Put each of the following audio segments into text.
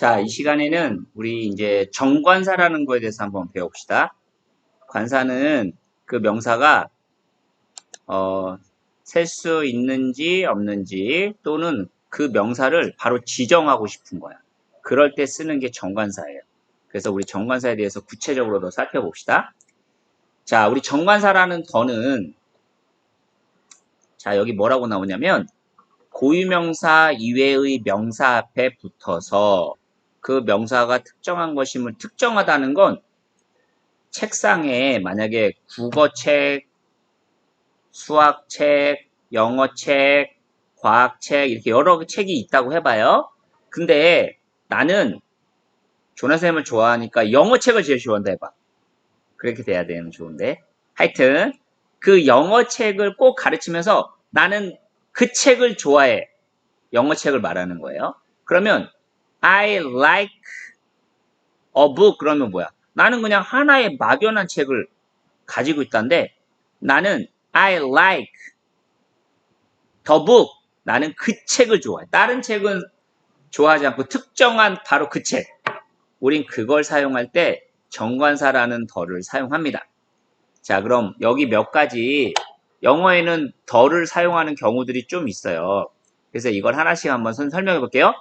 자, 이 시간에는 우리 이제 정관사라는 거에 대해서 한번 배워봅시다. 관사는 그 명사가 어, 셀 수 있는지 없는지 또는 그 명사를 바로 지정하고 싶은 거야. 그럴 때 쓰는 게 정관사예요. 그래서 우리 정관사에 대해서 구체적으로 더 살펴봅시다. 자, 우리 정관사라는 더는 자, 여기 뭐라고 나오냐면 고유명사 이외의 명사 앞에 붙어서 그 명사가 특정한 것임을 특정하다는 건 책상에 만약에 국어책, 수학책, 영어책, 과학책 이렇게 여러 책이 있다고 해봐요. 근데 나는 조나쌤을 좋아하니까 영어책을 제일 좋아한다 해봐. 그렇게 돼야 되면 좋은데. 하여튼 그 영어책을 꼭 가르치면서 나는 그 책을 좋아해. 영어책을 말하는 거예요. 그러면 I like a book 그러면 뭐야? 나는 그냥 하나의 막연한 책을 가지고 있다는데 나는 I like the book 나는 그 책을 좋아해. 다른 책은 좋아하지 않고 특정한 바로 그 책. 우린 그걸 사용할 때 정관사라는 덜을 사용합니다. 자, 그럼 여기 몇 가지 영어에는 덜을 사용하는 경우들이 좀 있어요. 그래서 이걸 하나씩 한번 설명해 볼게요.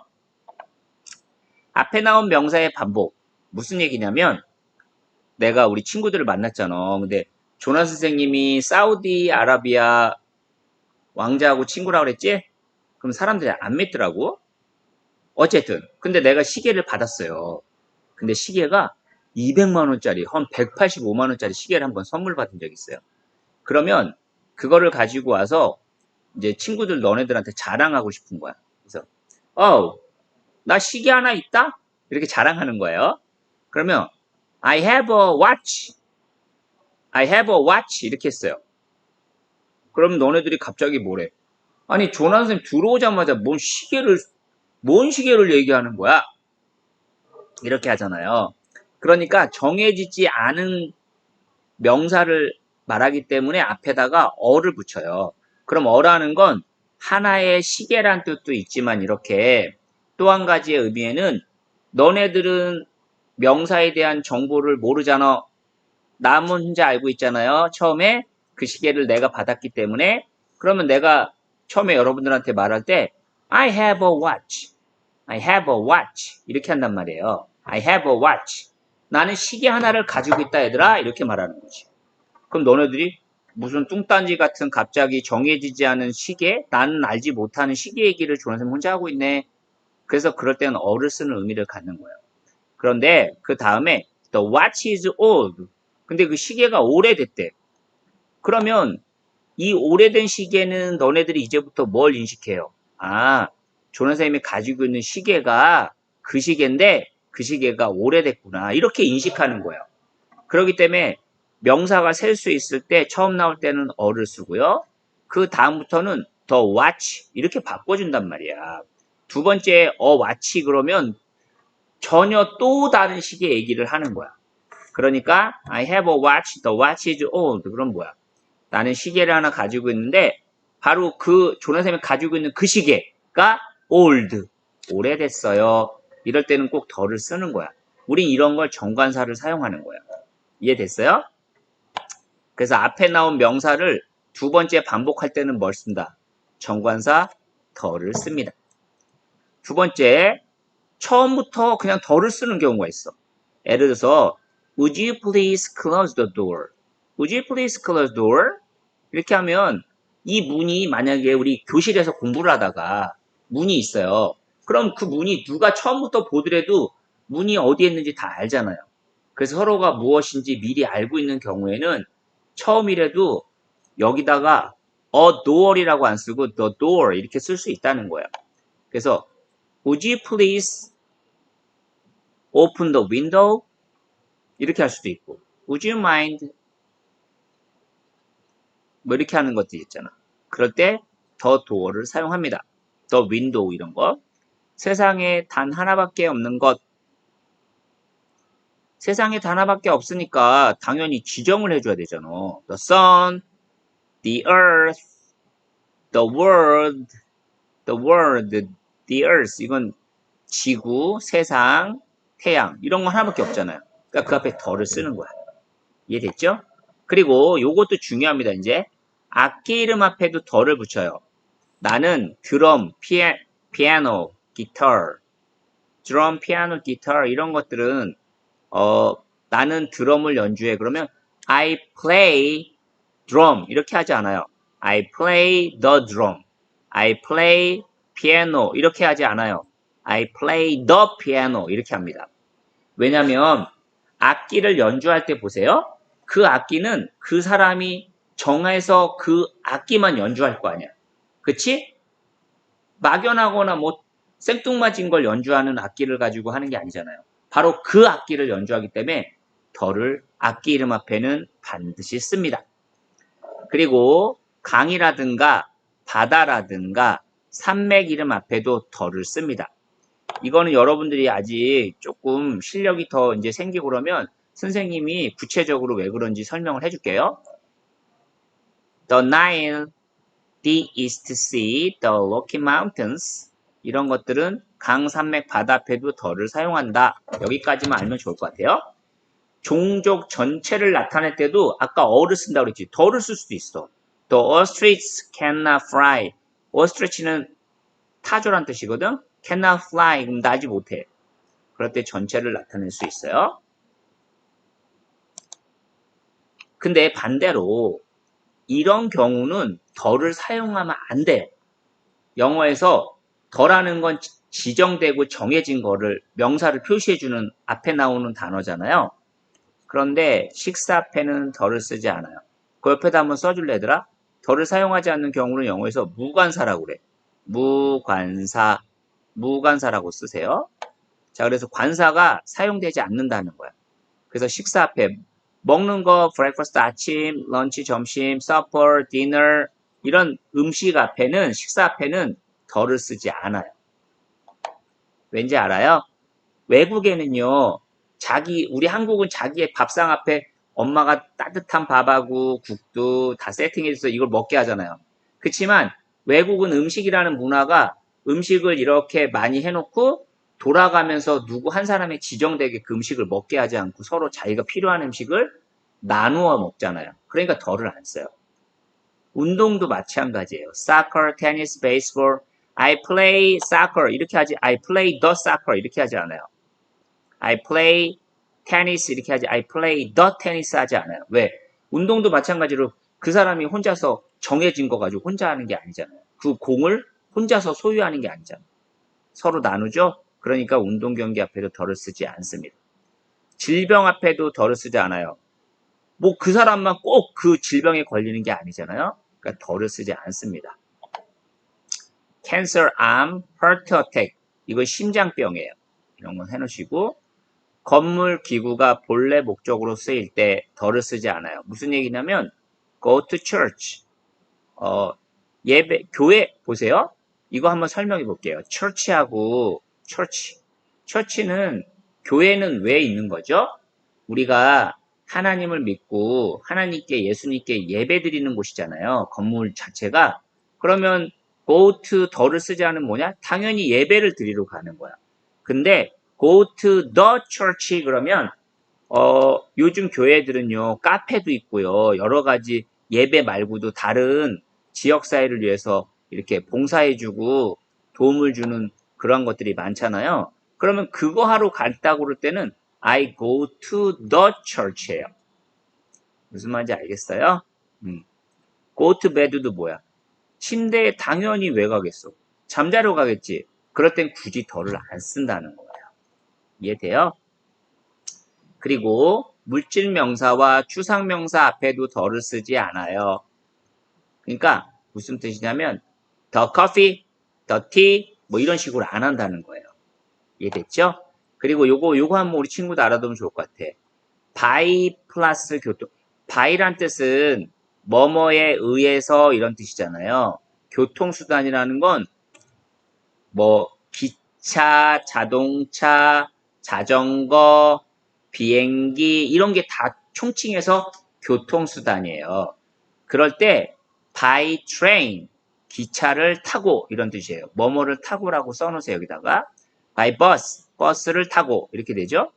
앞에 나온 명사의 반복. 무슨 얘기냐면 내가 우리 친구들을 만났잖아. 근데 조나 선생님이 사우디 아라비아 왕자하고 친구라고 그랬지? 그럼 사람들이 안 믿더라고. 어쨌든 근데 내가 시계를 받았어요. 근데 시계가 200만 원짜리, 한 185만 원짜리 시계를 한번 선물 받은 적이 있어요. 그러면 그거를 가지고 와서 이제 친구들 너네들한테 자랑하고 싶은 거야. 그래서 어, 나 시계 하나 있다? 이렇게 자랑하는 거예요. 그러면 I have a watch. I have a watch 이렇게 했어요. 그럼 너네들이 갑자기 뭐래? 아니 조난 선생님 들어오자마자 뭔 시계를 뭔 시계를 얘기하는 거야? 이렇게 하잖아요. 그러니까 정해지지 않은 명사를 말하기 때문에 앞에다가 어를 붙여요. 그럼 어라는 건 하나의 시계란 뜻도 있지만 이렇게 또 한 가지의 의미에는 너네들은 명사에 대한 정보를 모르잖아. 남은 혼자 알고 있잖아요. 처음에 그 시계를 내가 받았기 때문에 그러면 내가 처음에 여러분들한테 말할 때 I have a watch. I have a watch. 이렇게 한단 말이에요. I have a watch. 나는 시계 하나를 가지고 있다 얘들아. 이렇게 말하는 거지. 그럼 너네들이 무슨 뚱딴지 같은 갑자기 정해지지 않은 시계? 나는 알지 못하는 시계 얘기를 조원쌤 혼자 하고 있네. 그래서 그럴 때는 어를 쓰는 의미를 갖는 거예요. 그런데 그 다음에 the watch is old. 근데 그 시계가 오래됐대. 그러면 이 오래된 시계는 너네들이 이제부터 뭘 인식해요? 아, 조원 선생님이 가지고 있는 시계가 그 시계인데 그 시계가 오래됐구나. 이렇게 인식하는 거예요. 그렇기 때문에 명사가 셀 수 있을 때 처음 나올 때는 어를 쓰고요. 그 다음부터는 더 watch 이렇게 바꿔준단 말이야. 두 번째 어 watch 그러면 전혀 또 다른 식의 얘기를 하는 거야. 그러니까 I have a watch, the watch is old. 그럼 뭐야? 나는 시계를 하나 가지고 있는데 바로 그 조나쌤이 가지고 있는 그 시계가 old, 오래됐어요. 이럴 때는 꼭 더를 쓰는 거야. 우린 이런 걸 정관사를 사용하는 거야. 이해됐어요? 그래서 앞에 나온 명사를 두 번째 반복할 때는 뭘 쓴다? 정관사 더를 씁니다. 두 번째, 처음부터 그냥 더를 쓰는 경우가 있어. 예를 들어서 Would you please close the door? Would you please close the door? 이렇게 하면 이 문이 만약에 우리 교실에서 공부를 하다가 문이 있어요. 그럼 그 문이 누가 처음부터 보더라도 문이 어디에 있는지 다 알잖아요. 그래서 서로가 무엇인지 미리 알고 있는 경우에는 처음이라도 여기다가 a door이라고 안 쓰고 the door 이렇게 쓸 수 있다는 거예요. 그래서 Would you please open the window? 이렇게 할 수도 있고 Would you mind? 뭐 이렇게 하는 것들이 있잖아. 그럴 때 the door를 사용합니다. the window 이런 거. 세상에 단 하나밖에 없는 것 세상에 단 하나밖에 없으니까 당연히 지정을 해줘야 되잖아. The sun, the earth, the world, the world, the earth. 이건 지구, 세상, 태양 이런 거 하나밖에 없잖아요. 그러니까 그 앞에 더를 쓰는 거야. 이해됐죠? 그리고 요것도 중요합니다. 이제 악기 이름 앞에도 더를 붙여요. 나는 드럼, 피아, 피아노, 기타, 드럼, 피아노, 기타 이런 것들은 어 나는 드럼을 연주해 그러면 I play drum 이렇게 하지 않아요. I play the drum. I play piano 이렇게 하지 않아요. I play the piano 이렇게 합니다. 왜냐하면 악기를 연주할 때 보세요. 그 악기는 그 사람이 정해서 그 악기만 연주할 거 아니야. 그치? 막연하거나 뭐 생뚱맞은 걸 연주하는 악기를 가지고 하는 게 아니잖아요. 바로 그 악기를 연주하기 때문에 덜을 악기 이름 앞에는 반드시 씁니다. 그리고 강이라든가 바다라든가 산맥 이름 앞에도 덜을 씁니다. 이거는 여러분들이 아직 조금 실력이 더 이제 생기고 그러면 선생님이 구체적으로 왜 그런지 설명을 해줄게요. The Nile, the East Sea, the Rocky Mountains 이런 것들은 강, 산맥, 바다 앞에도 덜을 사용한다. 여기까지만 알면 좋을 것 같아요. 종족 전체를 나타낼 때도 아까 어를 쓴다고 그랬지. 덜을 쓸 수도 있어. The ostrich cannot fly. Ostrich는 타조란 뜻이거든. cannot fly. 나지 못해. 그럴 때 전체를 나타낼 수 있어요. 근데 반대로 이런 경우는 덜을 사용하면 안 돼요. 영어에서 덜하는 건 지정되고 정해진 거를 명사를 표시해주는 앞에 나오는 단어잖아요. 그런데 식사 앞에는 덜을 쓰지 않아요. 그 옆에다 한번 써줄래 얘들아? 덜을 사용하지 않는 경우는 영어에서 무관사라고 그래. 무관사, 무관사라고 쓰세요. 자, 그래서 관사가 사용되지 않는다는 거야. 그래서 식사 앞에 먹는 거, breakfast 아침, 런치 점심, supper, dinner 이런 음식 앞에는 식사 앞에는 덜을 쓰지 않아요. 왠지 알아요? 외국에는요, 자기, 우리 한국은 자기의 밥상 앞에 엄마가 따뜻한 밥하고 국도 다 세팅해줘서 이걸 먹게 하잖아요. 그렇지만 외국은 음식이라는 문화가 음식을 이렇게 많이 해놓고 돌아가면서 누구 한 사람의 지정되게 그 음식을 먹게 하지 않고 서로 자기가 필요한 음식을 나누어 먹잖아요. 그러니까 덜을 안 써요. 운동도 마찬가지예요. soccer, tennis, baseball. I play soccer 이렇게 하지. I play the soccer 이렇게 하지 않아요. I play tennis 이렇게 하지. I play the tennis 하지 않아요. 왜? 운동도 마찬가지로 그 사람이 혼자서 정해진 거 가지고 혼자 하는 게 아니잖아요. 그 공을 혼자서 소유하는 게 아니잖아요. 서로 나누죠? 그러니까 운동 경기 앞에도 덜을 쓰지 않습니다. 질병 앞에도 덜을 쓰지 않아요. 뭐 그 사람만 꼭 그 질병에 걸리는 게 아니잖아요. 그러니까 덜을 쓰지 않습니다. cancer, 암, heart attack 이거 심장병이에요. 이런 건 해놓으시고 건물 기구가 본래 목적으로 쓰일 때 덜을 쓰지 않아요. 무슨 얘기냐면 go to church 어, 예배 교회 보세요. 이거 한번 설명해 볼게요. church하고 church church는 교회는 왜 있는 거죠? 우리가 하나님을 믿고 하나님께 예수님께 예배 드리는 곳이잖아요. 건물 자체가 그러면 go to 더를 쓰지 않은 뭐냐? 당연히 예배를 드리러 가는 거야. 근데 go to the church 그러면 어, 요즘 교회들은요 카페도 있고요 여러 가지 예배 말고도 다른 지역 사회를 위해서 이렇게 봉사해주고 도움을 주는 그런 것들이 많잖아요. 그러면 그거 하러 갔다고 그럴 때는 I go to the church예요. 무슨 말인지 알겠어요? 음. go to bed도 뭐야? 침대에 당연히 왜 가겠어? 잠자러 가겠지. 그럴 땐 굳이 덜을 안 쓴다는 거예요. 이해돼요? 그리고 물질 명사와 추상 명사 앞에도 덜을 쓰지 않아요. 그러니까 무슨 뜻이냐면 the coffee, the tea 뭐 이런 식으로 안 한다는 거예요. 이해됐죠? 그리고 요거 요거 한번 우리 친구도 알아두면 좋을 것 같아. by 플러스 교통. by란 뜻은 뭐뭐에 의해서 이런 뜻이잖아요. 교통수단이라는 건 뭐 기차, 자동차, 자전거, 비행기 이런 게 다 총칭해서 교통수단이에요. 그럴 때 by train 기차를 타고 이런 뜻이에요. 뭐뭐를 타고라고 써놓으세요 여기다가 by bus, 버스를 타고 이렇게 되죠.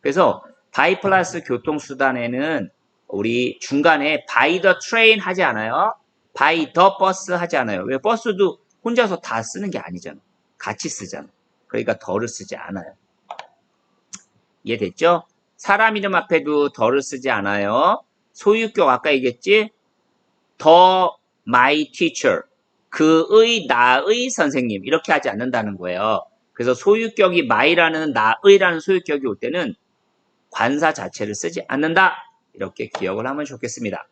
그래서 by 플러스 교통수단에는 우리 중간에 by the train 하지 않아요. by the bus 하지 않아요. 왜 버스도 혼자서 다 쓰는 게 아니잖아. 같이 쓰잖아. 그러니까 더를 쓰지 않아요. 이해됐죠? 사람 이름 앞에도 더를 쓰지 않아요. 소유격 아까 얘기했지? 더 my teacher. 그의 나의 선생님 이렇게 하지 않는다는 거예요. 그래서 소유격이 my라는 나의라는 소유격이 올 때는 관사 자체를 쓰지 않는다. 이렇게 기억을 하면 좋겠습니다.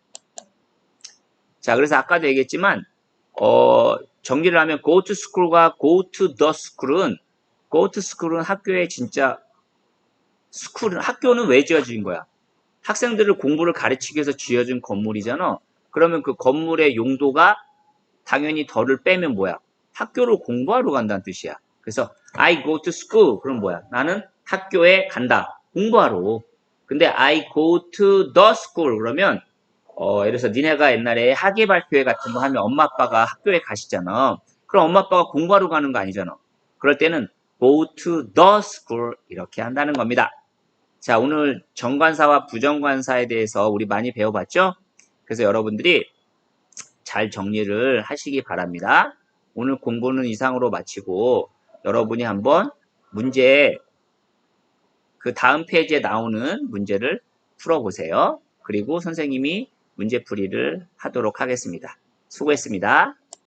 자, 그래서 아까도 얘기했지만 어, 정리를 하면 go to school과 go to the school은 go to school은 학교에 진짜 스쿨은 학교는 왜 지어진 거야? 학생들을 공부를 가르치기 위해서 지어진 건물이잖아. 그러면 그 건물의 용도가 당연히 덜을 빼면 뭐야? 학교를 공부하러 간다는 뜻이야. 그래서 I go to school. 그럼 뭐야? 나는 학교에 간다. 공부하러. 근데 I go to the school. 그러면 어, 예를 들어서 니네가 옛날에 학예 발표회 같은 거 하면 엄마 아빠가 학교에 가시잖아. 그럼 엄마 아빠가 공부하러 가는 거 아니잖아. 그럴 때는 go to the school 이렇게 한다는 겁니다. 자, 오늘 정관사와 부정관사에 대해서 우리 많이 배워봤죠? 그래서 여러분들이 잘 정리를 하시기 바랍니다. 오늘 공부는 이상으로 마치고 여러분이 한번 문제 그 다음 페이지에 나오는 문제를 풀어보세요. 그리고 선생님이 문제풀이를 하도록 하겠습니다. 수고했습니다.